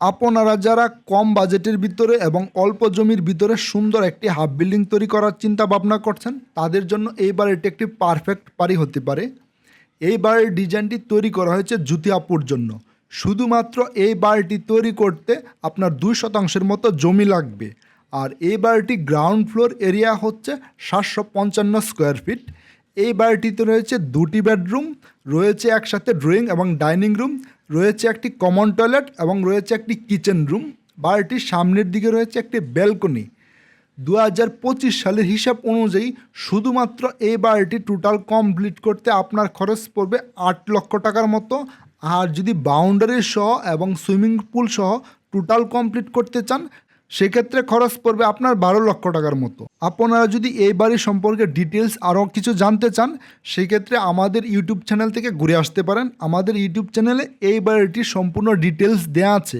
আপনারা যারা কম বাজেটের ভিতরে এবং অল্প জমির ভিতরে সুন্দর একটি হাফ বিল্ডিং তৈরি করার চিন্তা ভাবনা করছেন, তাদের জন্য এই বাড়িটি একটি পারফেক্ট বাড়ি হতে পারে। এই বাড়ির ডিজাইনটি তৈরি করা হয়েছে জুতি আপুর জন্য। শুধুমাত্র এই বাড়িটি তৈরি করতে আপনার দুই শতাংশের মতো জমি লাগবে। আর এই বাড়িটি গ্রাউন্ড ফ্লোর এরিয়া হচ্ছে সাতশো পঞ্চান্ন স্কোয়ার ফিট এই বাড়িটিতে রয়েছে দুটি বেডরুম রয়েছে একসাথে ড্রয়িং এবং ডাইনিং রুম রয়েছে একটি কমন টয়লেট এবং রয়েছে একটি কিচেন রুম বাড়িটির সামনের দিকে রয়েছে একটি ব্যালকনি দু হাজার পঁচিশ সালের হিসাব অনুযায়ী শুধুমাত্র এই বাড়িটি টোটাল কমপ্লিট করতে আপনার খরচ পড়বে আট লক্ষ টাকার মতো। আর যদি বাউন্ডারি সহ এবং সুইমিং পুল সহ টোটাল কমপ্লিট করতে চান সেক্ষেত্রে খরচ পড়বে আপনার বারো লক্ষ টাকার মতো। আপনারা যদি এই বাড়ি সম্পর্কে ডিটেলস আরও কিছু জানতে চান সেক্ষেত্রে আমাদের ইউটিউব চ্যানেল থেকে ঘুরে আসতে পারেন। আমাদের ইউটিউব চ্যানেলে এই বাড়িটির সম্পূর্ণ ডিটেলস দেওয়া আছে।